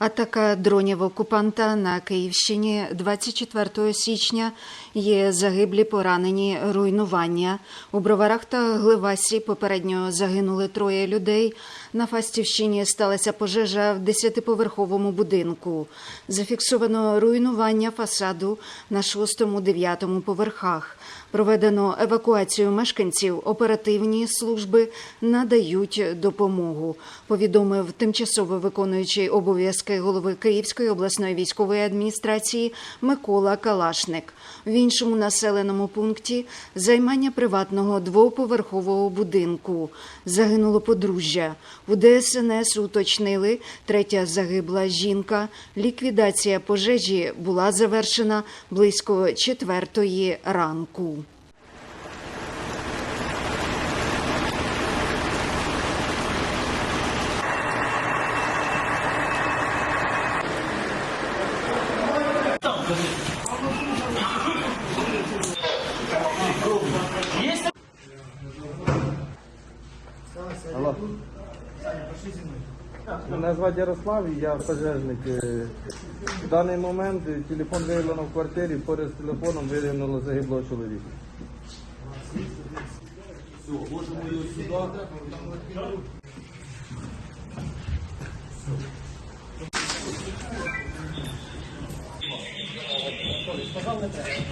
Атака дронів окупанта на Київщині 24 січня є загиблі, поранені, руйнування. У Броварах та Гливасі попередньо загинули троє людей. На Фастівщині сталася пожежа в десятиповерховому будинку. Зафіксовано руйнування фасаду на шостому-дев'ятому поверхах. Проведено евакуацію мешканців. Оперативні служби надають допомогу. Повідомив тимчасово виконуючий обов'язки голови Київської обласної військової адміністрації Микола Калашник. В іншому населеному пункті займання приватного двоповерхового будинку загинуло подружжя. У ДСНС уточнили третя загибла жінка. Ліквідація пожежі була завершена близько четвертої ранку. Алло. Мене звати Ярослав, я пожежник. Е, В даний момент телефон виявлено в квартирі, поряд з телефоном виявлено загиблого чоловіка. Porządny trening.